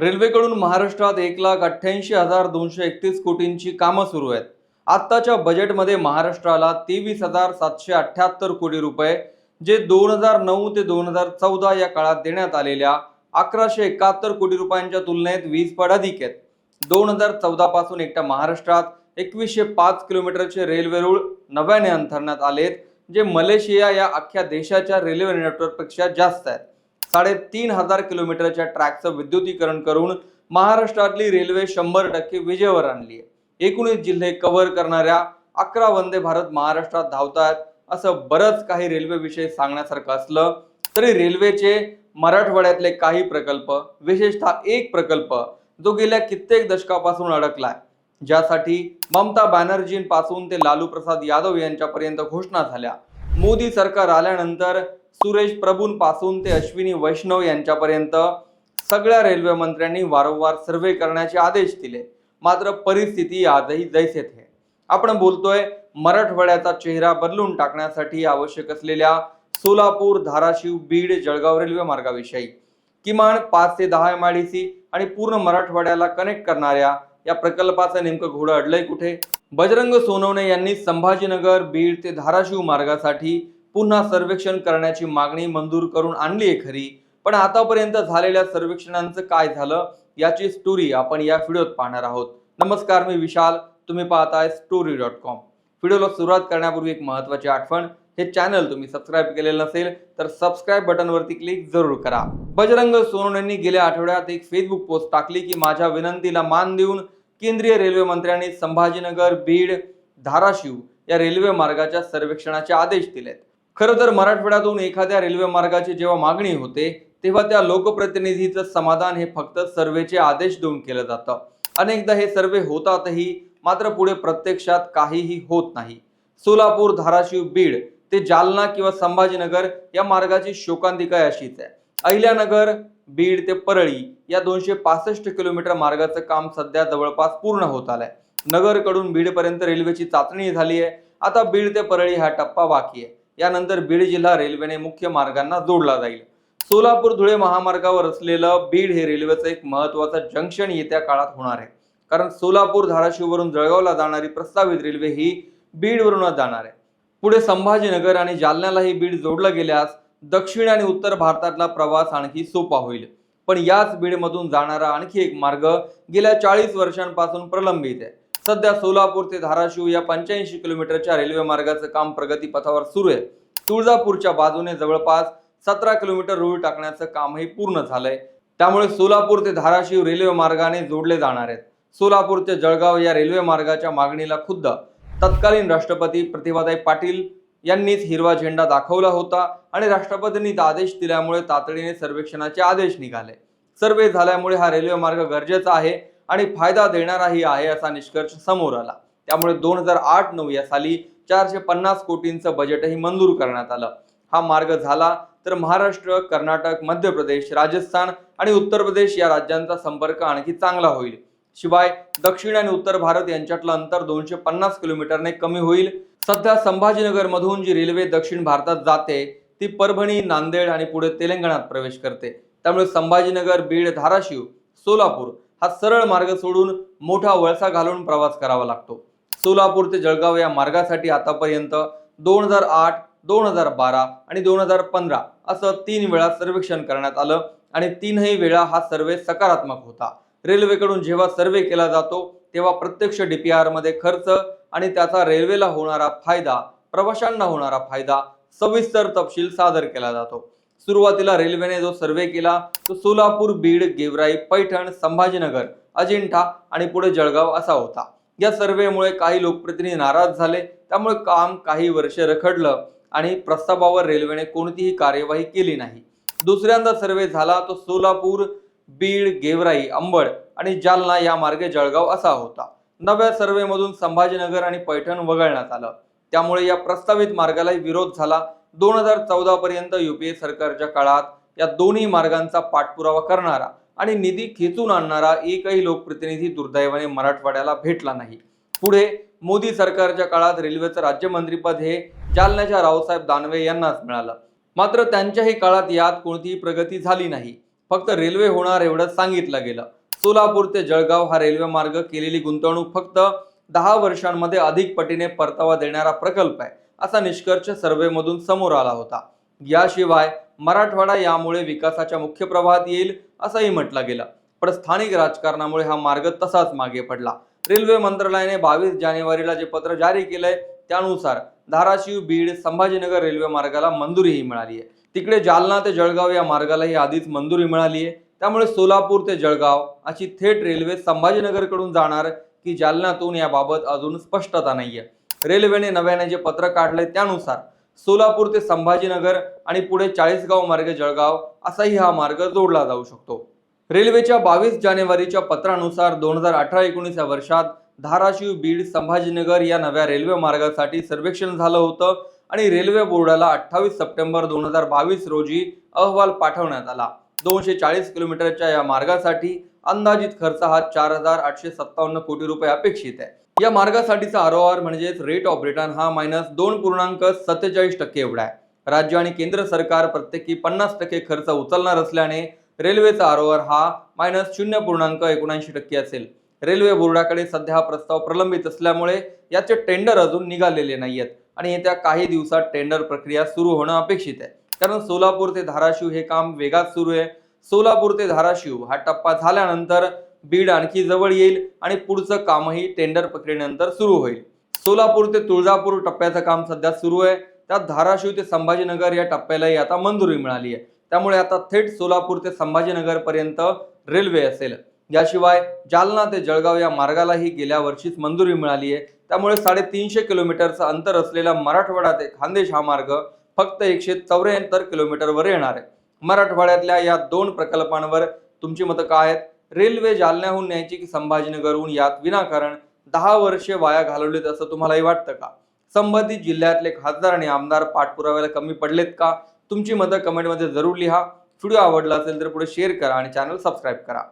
रेल्वेकडून महाराष्ट्रात एक लाख अठ्ठ्याऐंशी हजार दोनशे एकतीस कोटींची कामं सुरू आहेत. आत्ताच्या बजेटमध्ये महाराष्ट्राला तेवीस हजार सातशे अठ्ठ्याहत्तर कोटी रुपये जे दोन हजार नऊ ते दोन हजार चौदा या काळात देण्यात आलेल्या अकराशे एकाहत्तर कोटी रुपयांच्या तुलनेत वीस पट अधिक आहेत. दोन हजार चौदा पासून एकट्या महाराष्ट्रात एकवीसशे पाच किलोमीटरचे रेल्वे रूळ नव्याने अंथरण्यात आलेत जे मलेशिया या अख्ख्या देशाच्या रेल्वे नेटवर्कपेक्षा जास्त आहेत. साडेतीन हजार किलोमीटरच्या ट्रॅकचं विद्युतीकरण करून महाराष्ट्रातली रेल्वे शंभर टक्के विजेवर आणली आहे. एकोणीस जिल्हे कव्हर करणाऱ्या अकरा वंदे भारत महाराष्ट्रात धावतात असं बरंच काही रेल्वेविषयी सांगण्यासारखं असलं तरी रेल्वेचे मराठवाड्यातले काही प्रकल्प विशेषतः एक प्रकल्प जो गेल्या कित्येक दशकापासून अडकलाय. ज्यासाठी ममता बॅनर्जींपासून ते लालू प्रसाद यादव यांच्यापर्यंत घोषणा झाल्या. मोदी सरकार आल्यानंतर सुरेश प्रभूंपासून ते अश्विनी वैष्णव यांच्यापर्यंत सगळ्या रेल्वे मंत्र्यांनी वारंवार सर्वे करण्याचे आदेश दिले. मात्र परिस्थिती आजही जैसे थे आपण बोलतोय मराठवाड्याचा चेहरा बदलून टाकण्यासाठी आवश्यक असलेल्या सोलापूर धाराशिव बीड जळगाव रेल्वे मार्गाविषयी. किमान पाच ते दहा एम आय डी सी आणि पूर्ण मराठवाड्याला कनेक्ट करणाऱ्या या प्रकल्पाचं नेमकं घोडं अडलंय कुठे? बजरंग सोनवणे यांनी संभाजीनगर बीड ते धाराशिव मार्गासाठी पुन्हा सर्वेक्षण करण्याची मागणी मंजूर करून आणली आहे खरी. पण आतापर्यंत झालेल्या सर्वेक्षणांचं काय झालं याची स्टोरी आपण या व्हिडिओत पाहणार आहोत. नमस्कार मी विशाल. तुम्ही पाहताय स्टोरी डॉट कॉम व्हिडिओला सुरुवात करण्यापूर्वी एक महत्वाची आठवण हे चॅनल तुम्ही सबस्क्राईब केलेलं नसेल तर सबस्क्राईब बटनवरती क्लिक जरूर करा. बजरंग सोनवणेंनी गेल्या आठवड्यात एक फेसबुक पोस्ट टाकली की माझ्या विनंतीला मान देऊन केंद्रीय रेल्वे मंत्र्यांनी संभाजीनगर बीड धाराशिव या रेल्वे मार्गाच्या सर्वेक्षणाचे आदेश दिलेत. खरं तर मराठवाड्यातून एखाद्या रेल्वे मार्गाची जेव्हा मागणी होते तेव्हा त्या लोकप्रतिनिधीचं समाधान हे फक्त सर्वेचे आदेश देऊन केलं जातं. अनेकदा हे सर्वे होतातही मात्र पुढे प्रत्यक्षात काहीही होत नाही. सोलापूर धाराशिव बीड ते जालना किंवा संभाजीनगर या मार्गाची शोकांतिका अशीच आहे. अहिल्यानगर बीड ते परळी या दोनशे पासष्ट किलोमीटर मार्गाचं काम सध्या जवळपास पूर्ण होत आलंय. नगरकडून बीडपर्यंत रेल्वेची चाचणी झाली आहे. आता बीड ते परळी हा टप्पा बाकी आहे. यानंतर बीड जिल्हा रेल्वेने मुख्य मार्गांना जोडला जाईल. सोलापूर धुळे महामार्गावर असलेलं बीड हे रेल्वेचं एक महत्वाचं जंक्शन येत्या काळात होणार आहे. कारण सोलापूर धाराशिववरून जळगावला जाणारी प्रस्तावित रेल्वे ही बीडवरूनच जाणार आहे. पुढे संभाजीनगर आणि जालन्यालाही बीड जोडलं गेल्यास दक्षिण आणि उत्तर भारतातला प्रवास आणखी सोपा होईल. पण याच बीडमधून जाणारा आणखी एक मार्ग गेल्या चाळीस वर्षांपासून प्रलंबित आहे. सध्या सोलापूर ते धाराशिव या पंच्याऐंशी किलोमीटरच्या रेल्वे मार्गाचं काम प्रगतीपथावर सुरू आहे. तुळजापूरच्या बाजूने जवळपास सतरा किलोमीटर रूळ टाकण्याचं कामही पूर्ण झालंय. त्यामुळे सोलापूर ते धाराशिव रेल्वे मार्गाने जोडले जाणार आहेत. सोलापूर ते जळगाव या रेल्वे मार्गाच्या मागणीला खुद्द. तत्कालीन राष्ट्रपती प्रतिभाताई पाटील यांनीच हिरवा झेंडा दाखवला होता आणि राष्ट्रपतींनी आदेश दिल्यामुळे तातडीने सर्वेक्षणाचे आदेश निघाले. सर्वे झाल्यामुळे हा रेल्वे मार्ग गरजेचा आहे. आणि फायदा देणाराही आहे असा निष्कर्ष समोर आला. त्यामुळे दोन हजार आठ नऊ या साली चारशे पन्नास कोटींचं बजेटही मंजूर करण्यात आलं. हा मार्ग झाला तर महाराष्ट्र कर्नाटक मध्य प्रदेश राजस्थान आणि उत्तर प्रदेश या राज्यांचा संपर्क आणखी चांगला होईल. शिवाय दक्षिण आणि उत्तर भारत यांच्यातलं अंतर दोनशे पन्नास किलोमीटरने कमी होईल. सध्या संभाजीनगर मधून जी रेल्वे दक्षिण भारतात जाते ती परभणी नांदेड आणि पुढे तेलंगणात प्रवेश करते. त्यामुळे संभाजीनगर बीड धाराशिव सोलापूर हा सरळ मार्ग सोडून मोठा वळसा घालून प्रवास करावा लागतो. सोलापूर ते जळगाव या मार्गासाठी आतापर्यंत दोन हजार आठ दोन हजार बारा आणि दोन हजार पंधरा असं तीन वेळा सर्वेक्षण करण्यात आलं आणि तीनही वेळा हा सर्वे सकारात्मक होता. रेल्वेकडून जेव्हा सर्वे केला जातो तेव्हा प्रत्यक्ष डी पी आरमध्ये खर्च आणि त्याचा रेल्वेला होणारा फायदा प्रवाशांना होणारा फायदा सविस्तर तपशील सादर केला जातो. सुरुवातीला रेल्वेने जो सर्वे केला तो सोलापूर बीड गेवराई पैठण संभाजीनगर अजिंठा आणि पुढे जळगाव असा होता. या सर्वेमुळे काही लोकप्रतिनिधी नाराज झाले त्यामुळे काम काही वर्ष रखडलं आणि प्रस्तावावर रेल्वेने कोणतीही कार्यवाही केली नाही. दुसऱ्यांदा सर्वे झाला तो सोलापूर बीड गेवराई अंबड आणि जालना या मार्गे जळगाव असा होता. नव्या सर्वेमधून संभाजीनगर आणि पैठण वगळण्यात आलं. त्यामुळे या प्रस्तावित मार्गालाही विरोध झाला. दोन हजार चौदा पर्यंत युपीए सरकारच्या काळात या दोन्ही मार्गांचा पाठपुरावा करणारा आणि निधी खेचून आणणारा एकही लोकप्रतिनिधी दुर्दैवाने मराठवाड्याला भेटला नाही. पुढे मोदी सरकारच्या काळात रेल्वेचं राज्यमंत्रीपद हे जालन्याच्या रावसाहेब दानवे यांनाच मिळालं. मात्र त्यांच्याही काळात यात कोणतीही प्रगती झाली नाही. फक्त रेल्वे होणार एवढंच सांगितलं गेलं. सोलापूर ते जळगाव हा रेल्वे मार्ग केलेली गुंतवणूक फक्त दहा वर्षांमध्ये अधिक पटीने परतावा देणारा प्रकल्प आहे. असा निष्कर्ष सर्व्हेमधून समोर आला होता. याशिवाय मराठवाडा यामुळे विकासाच्या मुख्य प्रवाहात येईल असंही म्हटलं गेलं. पण स्थानिक राजकारणामुळे हा मार्ग तसाच मागे पडला. रेल्वे मंत्रालयाने बावीस जानेवारीला जे पत्र जारी केलंय त्यानुसार धाराशिव बीड संभाजीनगर रेल्वे मार्गाला मंजुरीही मिळाली आहे. तिकडे जालना ते जळगाव या मार्गालाही आधीच मंजुरी मिळाली आहे. त्यामुळे सोलापूर ते जळगाव अशी थेट रेल्वे संभाजीनगरकडून जाणार की जालन्यातून याबाबत अजून स्पष्टता नाही आहे रेल्वेने नव्याने जे पत्र काढले त्यानुसार सोलापूर ते संभाजीनगर आणि पुढे चाळीसगाव मार्गे जळगाव असाही हा मार्ग जोडला जाऊ शकतो. रेल्वेच्या बावीस जानेवारीच्या पत्रानुसार दोन हजार अठरा एकोणीस या वर्षात धाराशिव बीड संभाजीनगर या नव्या रेल्वे मार्गासाठी सर्वेक्षण झालं होतं आणि रेल्वे बोर्डाला अठ्ठावीस सप्टेंबर दोन हजार बावीस रोजी अहवाल पाठवण्यात आला. दोनशे चाळीस किलोमीटरच्या या मार्गासाठी अंदाजित खर्च हा चार हजार आठशे सत्तावन्न कोटी रुपये अपेक्षित आहे. या मार्गासाठीचा आर म्हणजेच रेट ऑफ रिटर्न हा मायनस दोन पूर्णांक सत्तेचाळीस टक्के एवढा आहे. राज्य आणि केंद्र सरकार प्रत्येकी पन्नास टक्के खर्च उचलणार असल्याने रेल्वेचा आर हा मायनस शून्य पूर्णांक एकोणऐंशी टक्के असेल. रेल्वे बोर्डाकडे सध्या हा प्रस्ताव प्रलंबित असल्यामुळे याचे टेंडर अजून निघालेले नाही आहेत आणि येत्या काही दिवसात टेंडर प्रक्रिया सुरू होणं अपेक्षित आहे. कारण सोलापूर ते धाराशिव हे काम वेगात सुरू आहे. सोलापूर ते धाराशिव. हा टप्पा झाल्यानंतर बीड आणखी जवळ येईल आणि पुढचं कामही टेंडर प्रक्रियेनंतर सुरू होईल. सोलापूर ते तुळजापूर टप्प्याचं काम सध्या सुरू आहे. त्यात धाराशिव ते संभाजीनगर या टप्प्यालाही आता मंजुरी मिळाली आहे. त्यामुळे आता थेट सोलापूर ते संभाजीनगर पर्यंत रेल्वे असेल. याशिवाय जालना ते जळगाव या मार्गालाही गेल्या वर्षीच मंजुरी मिळाली आहे. त्यामुळे साडेतीनशे किलोमीटरचं अंतर असलेला मराठवाडा ते खान्देश हा मार्ग फक्त एकशे चौऱ्याहत्तर किलोमीटरवर येणार आहे. मराठवाड्यातल्या या दोन प्रकल्पांवर तुमची मतं काय आहेत? रेल्वे जालन्याहून न्यायची की संभाजीनगरहून यात विनाकारण दहा वर्षे वाया घालवलीत असं तुम्हालाही वाटतं का? संबंधित जिल्ह्यातले खासदार आणि आमदार पाठपुराव्याला कमी पडलेत का? तुमची मतं कमेंटमध्ये जरूर लिहा. व्हिडिओ आवडला असेल तर पुढे शेअर करा आणि चॅनल सबस्क्राईब करा.